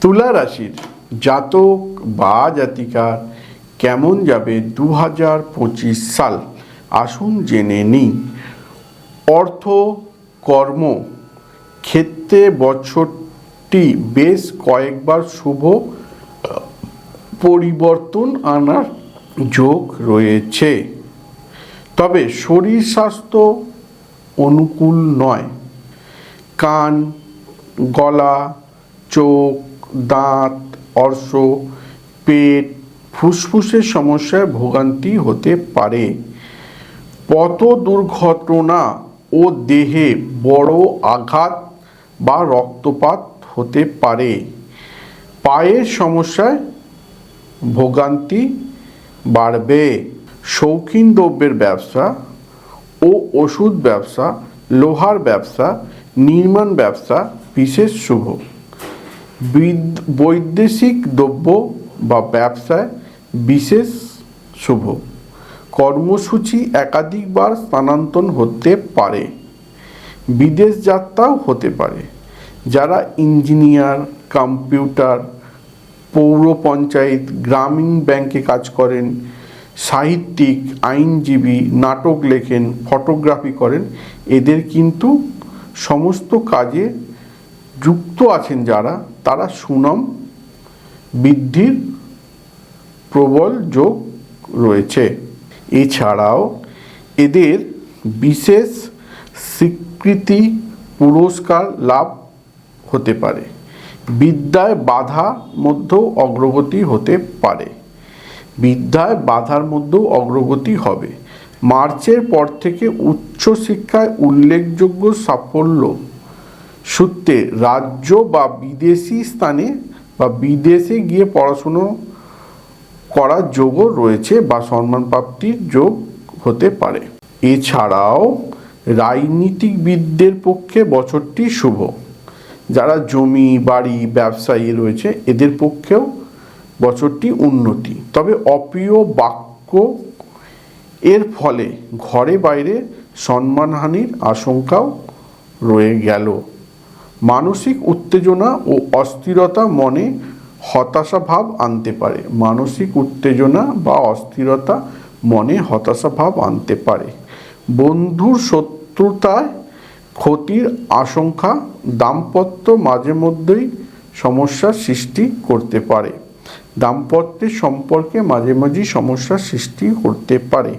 তুলা রাশির জাতক বা জাতিকার কেমন যাবে দু হাজার পঁচিশ সাল? আসুন জেনে নিই। অর্থ, কর্ম, ক্ষেত্রে বছরটি বেশ কয়েকবার শুভ পরিবর্তন আনার যোগ রয়েছে। তবে শরীর স্বাস্থ্য অনুকূল নয়। কান, গলা চোখ, দাঁত, অর্শ, পেট, ফুসফুসের সমস্যায় ভোগান্তি হতে পারে। পথ দুর্ঘটনা ও দেহে বড় আঘাত বা রক্তপাত হতে পারে। পায়ের সমস্যায় ভোগান্তি বাড়বে। শৌখিন দ্রব্যের ব্যবসা ও ওষুধ ব্যবসা, লোহার ব্যবসা, নির্মাণ ব্যবসা বিশেষ শুভ। বৈদেশিক দ্রব্য বা ব্যবসায় বিশেষ শুভ। কর্মসূচি একাধিকবার স্থানান্তর হতে পারে। বিদেশ যাত্রাও হতে পারে। যারা ইঞ্জিনিয়ার, কম্পিউটার, পৌর পঞ্চায়েত, গ্রামীণ ব্যাংকে কাজ করেন, সাহিত্যিক, আইনজীবী, নাটক লেখেন, ফটোগ্রাফি করেন, এদের কিন্তু সমস্ত কাজে যুক্ত আছেন যারা, তারা সুনাম বৃদ্ধির প্রবল যোগ রয়েছে। এছাড়াও এদের বিশেষ স্বীকৃতি পুরস্কার লাভ হতে পারে। বিদ্যায় বাধা মধ্যেও অগ্রগতি হতে পারে। বিদ্যায় বাধার মধ্যেও অগ্রগতি হবে। মার্চের পর থেকে উচ্চশিক্ষায় উল্লেখযোগ্য সাফল্য সূত্রে রাজ্য বা বিদেশি স্থানে বা বিদেশে গিয়ে পড়াশুনো করার যোগও রয়েছে বা সম্মান প্রাপ্তির যোগ হতে পারে। এছাড়াও রাজনীতিকবিদদের পক্ষে বছরটি শুভ। যারা জমি, বাড়ি, ব্যবসায়ী রয়েছে, এদের পক্ষেও বছরটি উন্নতি। তবে অপ্রিয় বাক্য এর ফলে ঘরে বাইরে সম্মানহানির আশঙ্কাও রয়ে গেল। মানসিক উত্তেজনা ও অস্থিরতা মনে হতাশা ভাব আনতে পারে। মানসিক উত্তেজনা বা অস্থিরতা মনে হতাশা ভাব আনতে পারে। বন্ধুর শত্রুতায় ক্ষতির আশঙ্কা দাম্পত্য মাঝে মধ্যেই সমস্যার সৃষ্টি করতে পারে। দাম্পত্যের সম্পর্কে মাঝে মাঝেই সমস্যার সৃষ্টি করতে পারে।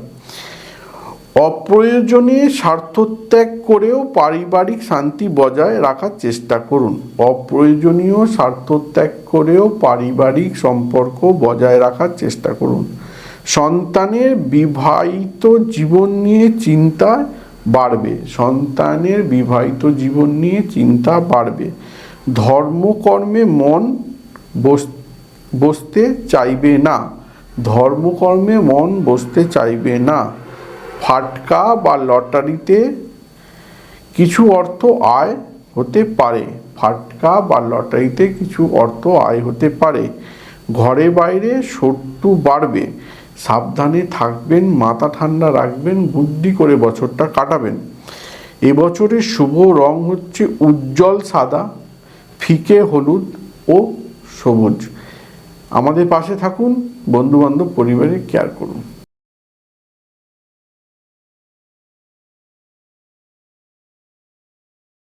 অপ্রয়োজনে স্বার্থত্যাগ করেও পারিবারিক শান্তি বজায় রাখার চেষ্টা করুন। অপ্রয়োজনীয় স্বার্থত্যাগ করেও পারিবারিক সম্পর্ক বজায় রাখার চেষ্টা করুন। সন্তানের বিবাহিত জীবন নিয়ে চিন্তা বাড়বে। সন্তানের বিবাহিত জীবন নিয়ে চিন্তা বাড়বে। ধর্মকর্মে মন বস- বসতে চাইবে না। ধর্মকর্মে মন বসতে চাইবে না। ফাটকা বা লটারিতে কিছু অর্থ আয় হতে পারে। ফাটকা বা লটারিতে কিছু অর্থ আয় হতে পারে। ঘরে বাইরে শত্রু বাড়বে। সাবধানে থাকবেন, মাথা ঠান্ডা রাখবেন, বুদ্ধি করে বছরটা কাটাবেন। এবছরের শুভ রং হচ্ছে উজ্জ্বল সাদা, ফিকে হলুদ ও সবুজ। আমাদের পাশে থাকুন, বন্ধুবান্ধব পরিবারে কেয়ার করুন।